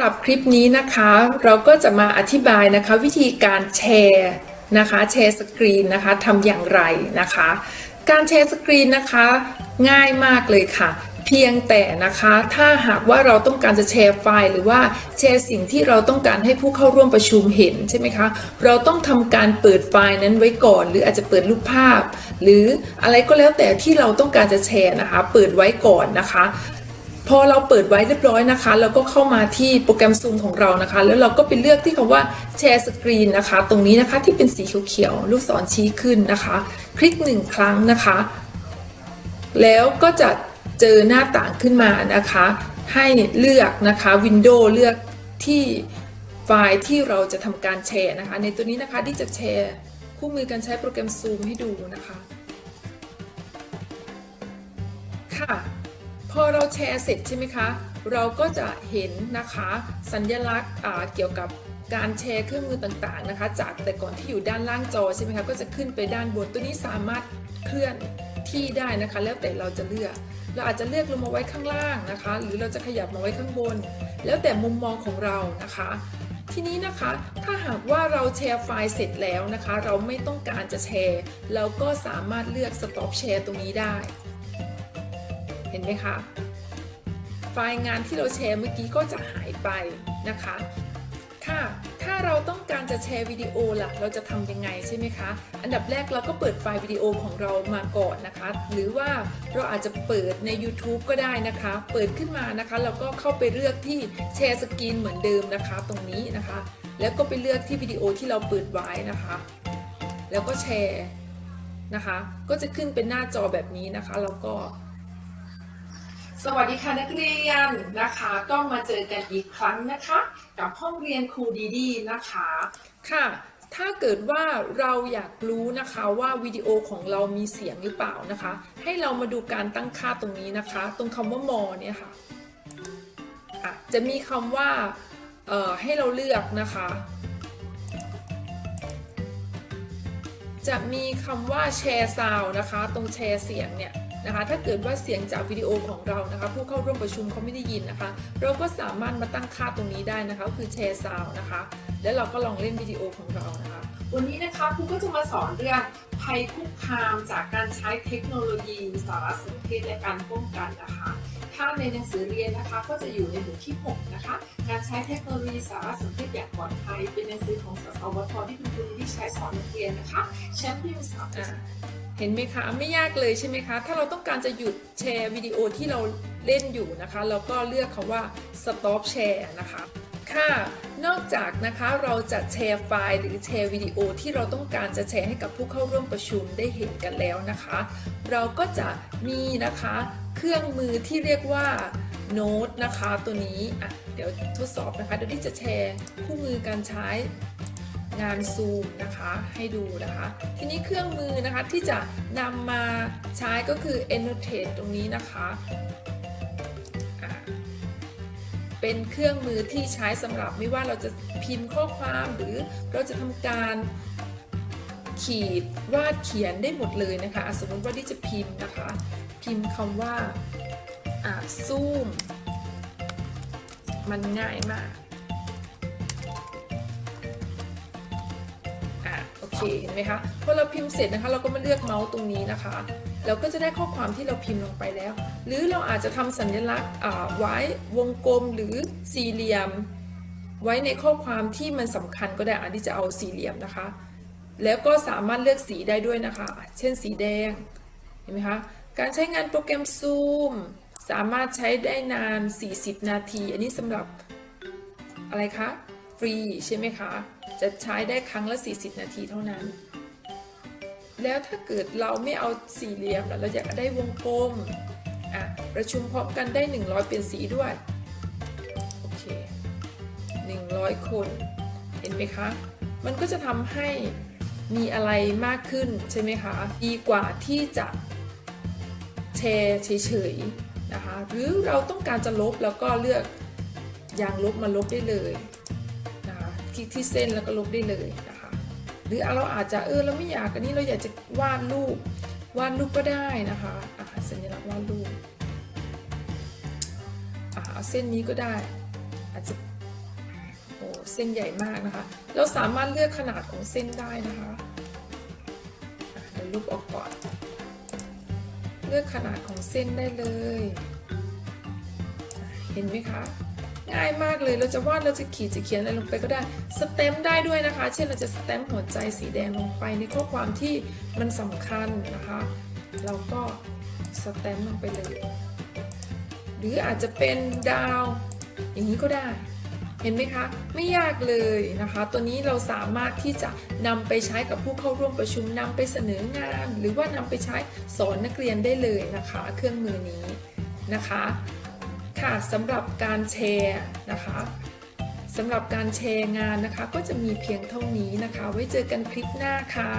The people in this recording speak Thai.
สำหรับคลิปนี้นะคะ เราก็จะมาอธิบายนะคะ วิธีการแชร์นะคะแชร์สกรีนนะคะทำอย่างไรนะคะ การแชร์สกรีนนะคะง่ายมากเลยค่ะ เพียงแต่นะคะถ้าหากว่าเราต้องการจะแชร์ไฟล์หรือว่าแชร์สิ่งที่เราต้องการให้ผู้เข้าร่วมประชุมเห็นใช่ไหมคะเราต้องทำการเปิดไฟล์นั้นไว้ก่อน หรืออาจจะเปิดรูปภาพ หรืออะไรก็แล้วแต่ที่เราต้องการจะแชร์นะคะ เปิดไว้ก่อนนะคะ พอเราเปิดไว้เรียบร้อยนะคะเราก็เข้ามาที่โปรแกรม Zoom ของเรานะคะ แล้วเราก็ไปเลือกที่คำว่าแชร์สกรีนนะคะ ตรงนี้นะคะที่เป็นสีเขียวๆลูกศรชี้ขึ้นนะคะ คลิกหนึ่งครั้งนะคะ แล้วก็จะเจอหน้าต่างขึ้นมานะคะ ให้เลือกนะคะวินโดว์เลือกที่ไฟล์ที่เราจะทำการแชร์นะคะ ในตัวนี้นะคะที่จะแชร์คู่มือการใช้โปรแกรม Zoom ให้ดูนะคะ พอเราแชร์เสร็จใช่ไหมคะ เราก็จะเห็นนะคะสัญลักษณ์เกี่ยวกับการแชร์เครื่องมือต่างๆนะคะ จากแต่ก่อนที่อยู่ด้านล่างจอใช่ไหมคะก็จะขึ้นไปด้านบนตัวนี้สามารถเคลื่อนที่ได้นะคะ แล้วแต่เราจะเลือก เราอาจจะเลือกลงมาไว้ข้างล่างนะคะ หรือเราจะขยับมาไว้ข้างบน แล้วแต่มุมมองของเรานะคะ ทีนี้นะคะถ้าหากว่าเราแชร์ไฟล์เสร็จแล้วนะคะ เราไม่ต้องการจะแชร์ เราก็สามารถเลือก stop share ตรงนี้ได้ เห็นไหมคะ ไฟล์งานที่เราแชร์เมื่อกี้ก็จะหายไปนะคะ ค่ะ ถ้าเราต้องการจะแชร์วิดีโอล่ะ เราจะทำยังไงใช่ไหมคะ อันดับแรกเราก็เปิดไฟล์วิดีโอของเรามาก่อนนะคะ หรือว่าเราอาจจะเปิดใน YouTube ก็ได้นะคะ เปิดขึ้นมานะคะ เราก็เข้าไปเลือกที่แชร์สกรีนเหมือนเดิมนะคะ ตรงนี้นะคะ แล้วก็ไปเลือกที่วิดีโอที่เราเปิดไว้นะคะ แล้วก็แชร์นะคะ ก็จะขึ้นเป็นหน้าจอแบบนี้นะคะ แล้วก็ สวัสดีค่ะนักเรียนนะคะ ก็มาเจอกันอีกครั้งนะคะ กับห้องเรียนครูดีดีนะคะค่ะ ถ้าเกิดว่าเราอยากรู้นะคะว่าวิดีโอของเรามีเสียงหรือเปล่านะคะ ให้เรามาดูการตั้งค่าตรงนี้นะคะ ตรงคำว่ามอเนี่ยค่ะะจะมีคำว่าให้เราเลือกนะคะ จะมีคำว่าแชร์ซาวนะคะ ตรงแชร์เสียงเนี่ย นะคะ ถ้าเกิดว่าเสียงจากวิดีโอของเรานะคะ ผู้เข้าร่วมประชุมเขาไม่ได้ยินนะคะ เราก็สามารถมาตั้งค่าตรงนี้ได้นะคะก็คือแชร์ซาวนะคะ แล้วเราก็ลองเล่นวิดีโอของเรานะคะ วันนี้นะคะครูก็จะมาสอนเรื่องภัยคุกคามจากการใช้เทคโนโลยีสารสนเทศและการป้องกันนะคะ ถ้าในหนังสือเรียนนะคะ ก็จะอยู่ในหมวดที่ 6 นะคะ การใช้เทคโนโลยีสารสนเทศอย่างปลอดภัย เป็นหนังสือของสสวทที่คุณครูที่ใช้สอนนักเรียนนะคะแชมป์พิมพ์ศัพท์อะ เห็นไหมคะไม่ยากเลยใช่ไหมคะ ถ้าเราต้องการจะหยุดแชร์วิดีโอที่เราเล่นอยู่นะคะเราก็เลือกคำว่า stop share นะคะค่ะ นอกจากนะคะเราจะแชร์ไฟล์หรือแชร์วิดีโอที่เราต้องการจะแชร์ให้กับผู้เข้าร่วมประชุมได้เห็นกันแล้วนะคะ เราก็จะมีนะคะเครื่องมือที่เรียกว่าโน้ตนะคะตัวนี้อะเดี๋ยวทดสอบนะคะเดี๋ยวที่จะแชร์คู่มือการใช้ งานซูมนะคะให้ดูนะคะ ทีนี้เครื่องมือนะคะที่จะนำมาใช้ก็คือ annotate ตรงนี้นะคะะเป็นเครื่องมือที่ใช้สำหรับไม่ว่าเราจะพิมพ์ข้อความหรือเราจะทำการขีดวาดเขียนได้หมดเลยนะคะะสมมติว่าที่จะพิมพ์นะคะ พิมพ์คำว่าซูมมันง่ายมาก เคเห็นไหมคะพอเราพิมพ์เสร็จนะคะ เราก็มาเลือกเมาส์ตรงนี้นะคะเราก็จะได้ข้อความที่เราพิมพ์ลงไปแล้ว หรือเราอาจจะทำสัญลักษณ์อ่าไว้วงกลมหรือสี่เหลี่ยม ไว้ในข้อความที่มันสำคัญก็ได้อันที่จะเอาสี่เหลี่ยมนะคะ แล้วก็สามารถเลือกสีได้ด้วยนะคะ เช่นสีแดงเห็นไหมคะการใช้งานโปรแกรม Zoom สามารถใช้ได้นาน 40 นาที อันนี้สำหรับอะไรคะ ฟรีใช่ไหมคะ จะใช้ได้ครั้งละ 40 นาทีเท่านั้น แล้วถ้าเกิดเราไม่เอาสี่เหลี่ยมแล้วเราอยากได้วงกลมอะประชุมพร้อมกันได้ 100 เป็นสีด้วยโอเค100 คน เห็นไหมคะ มันก็จะทำให้มีอะไรมากขึ้นใช่ไหมคะ ดีกว่าที่จะแชร์เฉยๆนะคะ หรือเราต้องการจะลบแล้วก็เลือกยางลบมาลบได้เลย ลิกที่เส้นแล้วก็ลบได้เลยนะคะ หรือเราอาจจะเออเราไม่อยากอันนี้เราอยากจะวาดรูปวาดรูปก็ได้นะคะอ่าสัญลักษณ์วาดรูปอ่าเอาเส้นนี้ก็ได้ อาจจะเส้นใหญ่มากนะคะ เราสามารถเลือกขนาดของเส้นได้นะคะอะเดี๋ยวลบออกก่อน เลือกขนาดของเส้นได้เลย เห็นไหมคะ ง่ายมากเลยเราจะวาดเราจะขีดจะเขียนอะไรลงไปก็ได้สเต็มได้ด้วยนะคะ เช่นเราจะสเต็มหัวใจสีแดงลงไปในข้อความที่มันสำคัญนะคะ เราก็สเต็มลงไปเลย หรืออาจจะเป็นดาว อย่างนี้ก็ได้เห็นไหมคะ ไม่ยากเลยนะคะ ตัวนี้เราสามารถที่จะนำไปใช้กับผู้เข้าร่วมประชุมนำไปเสนองาน หรือว่านำไปใช้สอนนักเรียนได้เลยนะคะ เครื่องมือนี้นะคะ ค่ะสำหรับการแชร์นะคะสำหรับการแชร์งานนะคะ ก็จะมีเพียงเท่านี้นะคะ ไว้เจอกันคลิปหน้าค่ะ